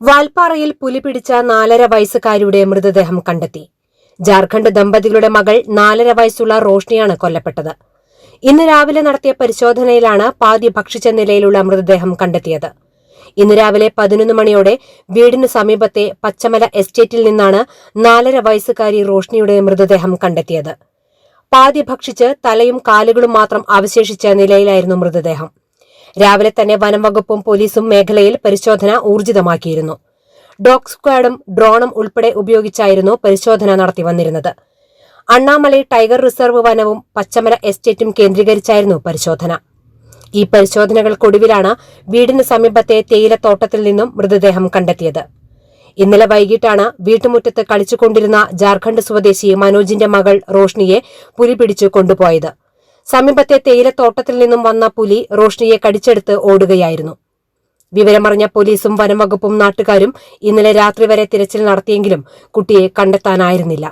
വാൽപ്പാറയിൽ പുലി പിടിച്ച നാലര വയസ്സുകാരിയുടെ മൃതദേഹം കണ്ടെത്തി. ജാർഖണ്ഡ് ദമ്പതികളുടെ മകൾ നാലര വയസ്സുള്ള റോഷ്നിയാണ് കൊല്ലപ്പെട്ടത്. ഇന്ന് രാവിലെ നടത്തിയ പരിശോധനയിലാണ് പാതി ഭക്ഷിച്ച നിലയിലുള്ള മൃതദേഹം കണ്ടെത്തിയത്. ഇന്ന് രാവിലെ പതിനൊന്ന് മണിയോടെ വീടിന് സമീപത്തെ പച്ചമല എസ്റ്റേറ്റിൽ നിന്നാണ് നാലര വയസ്സുകാരി റോഷ്നിയുടെ മൃതദേഹം കണ്ടെത്തിയത്. പാതി ഭക്ഷിച്ച് തലയും കാലുകളും മാത്രം അവശേഷിച്ച നിലയിലായിരുന്നു മൃതദേഹം. രാവിലെ തന്നെ വനംവകുപ്പും പോലീസും മേഖലയിൽ പരിശോധന ഊർജിതമാക്കിയിരുന്നു. ഡോഗ് സ്ക്വാഡും ഡ്രോണും ഉൾപ്പെടെ ഉപയോഗിച്ചായിരുന്നു പരിശോധന നടത്തി വന്നിരുന്നത്. അണ്ണാമലൈ ടൈഗർ റിസർവ് വനവും പച്ചമല എസ്റ്റേറ്റും കേന്ദ്രീകരിച്ചായിരുന്നു പരിശോധന. ഈ പരിശോധനകൾക്കൊടുവിലാണ് വീടിന് സമീപത്തെ തേയിലത്തോട്ടത്തിൽ നിന്നും മൃതദേഹം കണ്ടെത്തിയത്. ഇന്നലെ വൈകിട്ടാണ് വീട്ടുമുറ്റത്ത് കളിച്ചുകൊണ്ടിരുന്ന ജാർഖണ്ഡ് സ്വദേശി മനോജിന്റെ മകൾ റോഷ്നിയെ പുലി പിടിച്ചു കൊണ്ടുപോയത്. സമീപത്തെ തേയിലത്തോട്ടത്തിൽ നിന്നും വന്ന പുലി റോഷ്നിയെ കടിച്ചെടുത്ത് ഓടുകയായിരുന്നു. വിവരമറിഞ്ഞ പോലീസും വനംവകുപ്പും നാട്ടുകാരും ഇന്നലെ രാത്രി വരെ തിരച്ചിൽ നടത്തിയെങ്കിലും കുട്ടിയെ കണ്ടെത്താനായിരുന്നില്ല.